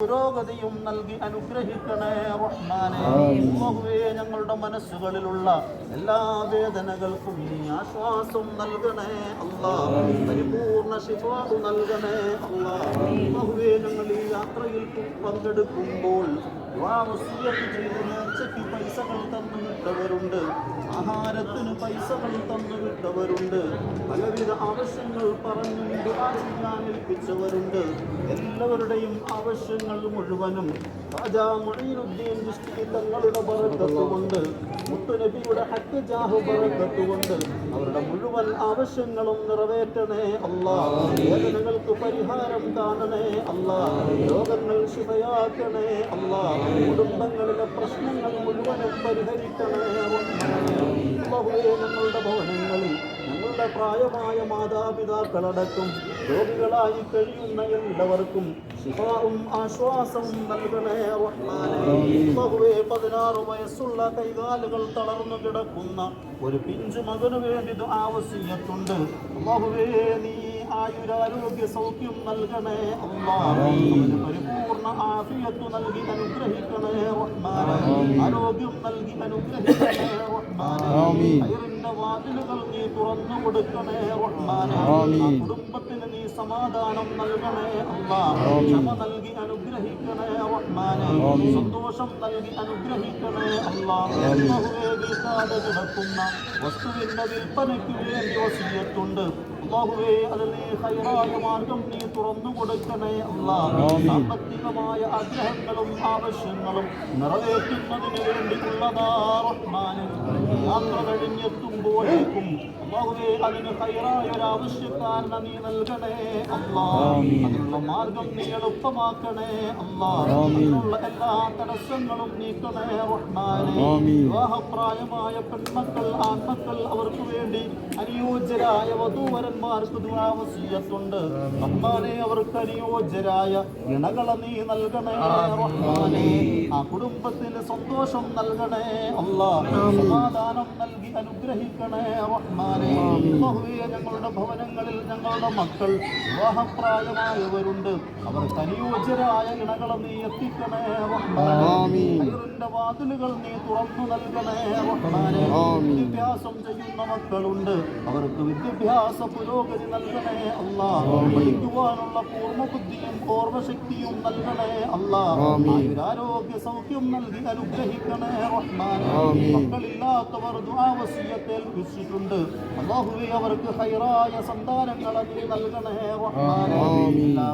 പുരോഗതിയും നൽകി അനുഗ്രഹിക്കണേ റഹ്മാനെ. അല്ലാഹുവേ ഞങ്ങളുടെ മനസ്സുകളിലുള്ള എല്ലാ വേദനകൾക്കും നീ ആശ്വാസം നൽകണേ അല്ലാ പരിപൂർണ ശിഫാഹു നൽകണേ അല്ലാ അല്ലാഹുവേ ഞങ്ങൾ ഈ യാത്രയിൽ പങ്കെടുക്കുമ്പോൾ ചെയ്ത് നേർച്ചയ്ക്ക് പൈസകൾ തന്നു വിട്ടവരുണ്ട്. ആഹാരത്തിന് പൈസകൾ തന്നു വിട്ടവരുണ്ട്. പലവിധ ആവശ്യങ്ങൾ പറഞ്ഞു ഏൽപ്പിച്ചവരുണ്ട്. എല്ലാവരുടെയും ആവശ്യങ്ങൾ മുഴുവനും രാജാ മൊഴീനുദ്ദീൻ ദൃഷ്ടി തങ്ങളുടെ പറക്കത്തുകൊണ്ട് മുത്തുനബിയുടെ ഹക്ക് പറക്കത്തുകൊണ്ട് അവരുടെ മുഴുവൻ ആവശ്യങ്ങളും നിറവേറ്റണേ അല്ലാ. വേദനകൾക്ക് പരിഹാരം കാണണേ അല്ലാ. രോഗങ്ങൾ ശിവയാക്കണേ അല്ലാ. കുടുംബങ്ങളിലെ പ്രശ്നങ്ങൾ മുഴുവനും പരിഹരിക്കണേ ഞങ്ങളുടെ ഭവനങ്ങളിൽ ഞങ്ങളുടെ പ്രായമായ മാതാപിതാക്കളടക്കം രോഗികളായി കഴിയുന്ന എല്ലാവർക്കും ശിഫാവും ആശ്വാസവും നൽകണേ ബഹുവേ പതിനാറ് വയസ്സുള്ള കൈകാലുകൾ തളർന്നു കിടക്കുന്ന ഒരു പിഞ്ചു മകനു വേണ്ടി ആവശ്യത്തുണ്ട് അല്ലാഹുവേ നീ ആയുരാരോഗ്യ സൗഖ്യം നൽകണേ പരിപൂർണ ആഫിയത്തു നൽകി അനുഗ്രഹിക്കണേ ആരോഗ്യം നൽകി അനുഗ്രഹിക്കണേ ഹൈറിന്റെ വാതിലുകൾ നീ തുറന്നു കൊടുക്കണേ കുടുംബത്തിന് നീ സമാധാനം നൽകണേ ക്ഷമ നൽകി അനുഗ്രഹിക്കണേ സന്തോഷം നൽകി അനുഗ്രഹിക്കണേ അല്ലാഹുവേ വിൽക്കാതെ കിടക്കുന്ന വസ്തുവിന്റെ വിൽപ്പനയ്ക്ക് വേണ്ടി വസിയത്തുണ്ട്. അല്ലാഹുവേ അത് നീ ഹൈറായ മാർഗം നീ തുറന്നു കൊടുക്കണേ സാമ്പത്തികമായ ആഗ്രഹങ്ങളും ആവശ്യങ്ങളും നിറവേറ്റുന്നതിന് വേണ്ടിയുള്ളതാ റഹ്മാൻ യാത്ര കഴിഞ്ഞെത്തുമ്പോഴേക്കും അല്ലാഹുവേ അതിന് ഹൈറായ ഒരു ആവശ്യക്കാരനെ നീ നൽകണേ. അല്ലാ അതിനുള്ള മാർഗം നീ എളുപ്പമാക്കണേ. അല്ലാ അതിനുള്ള എല്ലാ തടസ്സങ്ങളും നീക്കണേ റഹ്മാനെ വിവാഹപ്രായമായ പെൺമക്കൾ ആൺമക്കൾ അവർക്ക് വേണ്ടി അനുയോജ്യരായ വധൂവരന്മാർക്ക് ദുരാവസീയത്തുണ്ട്. റഹ്മാനെ അവർക്ക് അനുയോജ്യരായ ഇണകളെ നീ നൽകണേ റഹ്മാനെ ആ കുടുംബത്തിന് സന്തോഷം നൽകണേ അല്ലാ. സമാധാനം നൽകി അനുഗ്രഹിക്കണേ റഹ്മാനെ ഞങ്ങളുടെ ഭവനങ്ങളിൽ ഞങ്ങളുടെ മക്കൾ വിവാഹപ്രായമായവരുണ്ട്. അവർക്ക് അനുയോജ്യരായ ഇണകളെ നീ എത്തിക്കണേ ഹൈറിന്റെ വാതിലുകൾ നീ തുറന്നു നൽകണേ റഹ്മാനെ. വിദ്യാഭ്യാസം ചെയ്യുന്ന മക്കളുണ്ട്. അവർക്ക് വിദ്യാഭ്യാസ പുരോഗതി നൽകണേ അല്ലാ. പഠിക്കുവാനുള്ള പൂർണ ബുദ്ധിയും ഓർമ്മശക്തിയും നൽകണേ അല്ലാ. ആരോഗ്യ സൗഖ്യം നൽകി അനുഗ്രഹിക്കണേ റഹ്മാനെ. മക്കളില്ലാത്തവർ ദുആവസിയത്തെ ഏൽപ്പിച്ചിട്ടുണ്ട് അല്ലാഹുവേ അവർക്ക് ഹൈറായ സന്താനങ്ങളെ നീ നൽകണേ റഹ്മാനെ എല്ലാ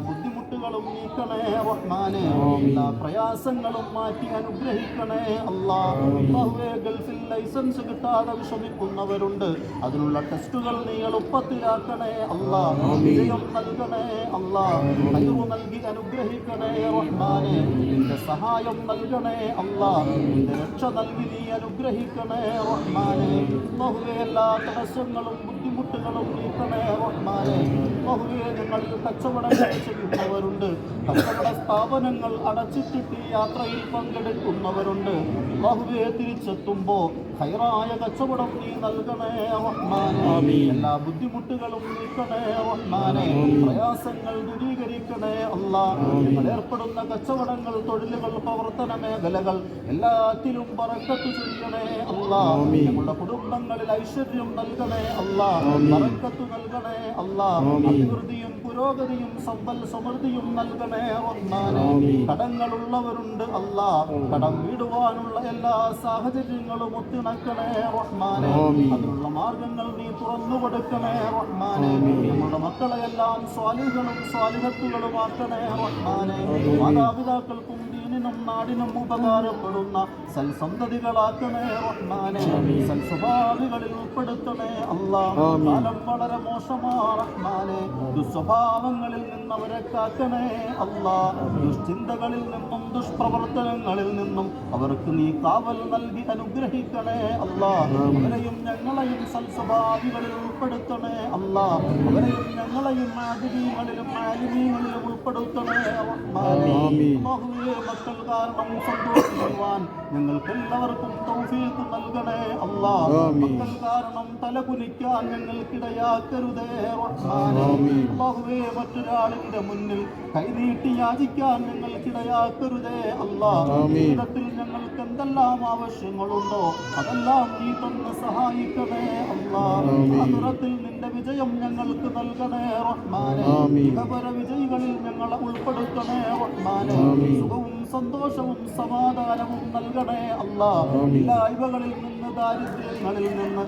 ബുദ്ധിമുട്ടുകളും നീക്കണേ റഹ്മാനെ. എല്ലാ പ്രയാസങ്ങളും മാറ്റി അനുഗ്രഹിക്കണേ അല്ലാഹുവേ ഗൾഫിൽ ലൈസൻസ് കിട്ടാതെ വിഷമിക്കുന്നവരുണ്ട്. അതിനുള്ള ടെസ്റ്റുകൾ നീ എളുപ്പത്തിലാക്കണേ അല്ലാ. വിജയം നൽകണേ കഴിവ് നൽകി അനുഗ്രഹിക്കണേ റഹ്മാനെ. നിന്റെ സഹായം നൽകണേ അല്ലാ. നിന്റെ രക്ഷ നൽകി നീ അനുഗ്രഹിക്കണേ റഹ്മാനെ. എല്ലാ തടസ്സങ്ങളും ബുദ്ധിമുട്ടുകളും ഞങ്ങളിൽ കച്ചവടങ്ങൾ ചെയ്യുന്നവരുണ്ട് കച്ചവട സ്ഥാപനങ്ങൾ അടച്ചിട്ടിട്ട് യാത്രയിൽ പങ്കെടുക്കുന്നവരുണ്ട്. അല്ലാഹുവേ തിരിച്ചെത്തുമ്പോ ഹൈറായ കച്ചവടം നീ നൽകണേ റഹ്മാനെ. എല്ലാ ബുദ്ധിമുട്ടുകളും നീക്കണേ റഹ്മാനെ. പ്രയാസങ്ങൾ ദൂരീകരിക്കണേ അല്ല ഞങ്ങൾ ഏർപ്പെടുന്ന കച്ചവടങ്ങൾ തൊഴിലുകൾ പ്രവർത്തന മേഖലകൾ എല്ലാത്തിലും പറക്കത്ത് ചെയ്യണേ അല്ല ഞങ്ങളുടെ കുടുംബങ്ങളിൽ ഐശ്വര്യം നൽകണേ അല്ല പറക്കത്ത് നൽകണേ അഭിവൃദ്ധിയും പുരോഗതിയും സമ്പൽ സമൃദ്ധിയും നൽകണേ കടങ്ങൾ കടങ്ങളുള്ളവരുണ്ട് അല്ലാ കടം വീടുവാനുള്ള എല്ലാ സാഹചര്യങ്ങളും ഒത്തിണക്കണേ റഹ്മാനെ. അതിനുള്ള മാർഗങ്ങൾ നീ തുറന്നു കൊടുക്കണേ റഹ്മാനെ. നമ്മുടെ മക്കളെയെല്ലാം സ്വാലികളും സ്വാലിഹത്തുകളുമാക്കണേ റഹ്മാനെ. മാതാപിതാക്കൾക്കും ദീനിനും നാടിനും ഉപകാരപ്പെടുന്ന സൽസന്തതികളാക്കണേ റഹ്മാനെ. സൽസ്വഭാവികളിൽ ഉൾപ്പെടുത്തണേ അല്ലാ കാലം വളരെ മോശമാ റഹ്മാനെ. ദുസ്വഭാവങ്ങളിൽ നിന്നവരെ കാക്കണേ അല്ലാ ദുശ്ചിന്തകളിൽ നിന്നും ദുഷ്പ്രവർത്തനങ്ങളിൽ നിന്നും അവർക്ക് നീ കാവൽ നൽകി അനുഗ്രഹിക്കണേ അല്ലാ അവരെയും ഞങ്ങളെയും സൽസ്വഭാവികളിൽ ഉൾപ്പെടുത്തണേ അല്ലാ അവരെയും ഞങ്ങളെയും ആദിമീങ്ങളിലും ആലിമീങ്ങളിലും ഉൾപ്പെടുത്തണേ മക്കൾ കാരണം സന്തോഷിക്കുവാൻ ഞങ്ങൾക്ക് എല്ലാവർക്കും തൗഫീഖ് നൽകണേ. അല്ലാ മക്കൾ കാരണം തലകുലിക്കാൻ ഞങ്ങൾക്കിടയാക്കരുതേ റഹ്മാനേ. അല്ലാഹുവേ മറ്റൊരാളിന്റെ മുന്നിൽ കൈനീട്ടി യാചിക്കാൻ ഞങ്ങൾക്കിടയാക്കരുതേ. അല്ലാ ജീവിതത്തിൽ ഞങ്ങൾക്ക് എന്തെല്ലാം ആവശ്യങ്ങളുണ്ടോ അതെല്ലാം നീ തന്ന് സഹായിക്കണേ. അല്ലാ അതുറത്തിൽ നിന്റെ വിജയം ഞങ്ങൾക്ക് നൽകണേ റഹ്മാനെ. വിജയികളിൽ ഞങ്ങളെ ഉൾപ്പെടുത്തണേ റഹ്മാനെ. സുഖവും സന്തോഷവും സമാധാനവും നൽകണേ അല്ല ഇല്ലായ്മകളിൽ നിന്ന് ദാരിദ്ര്യങ്ങളിൽ നിന്ന്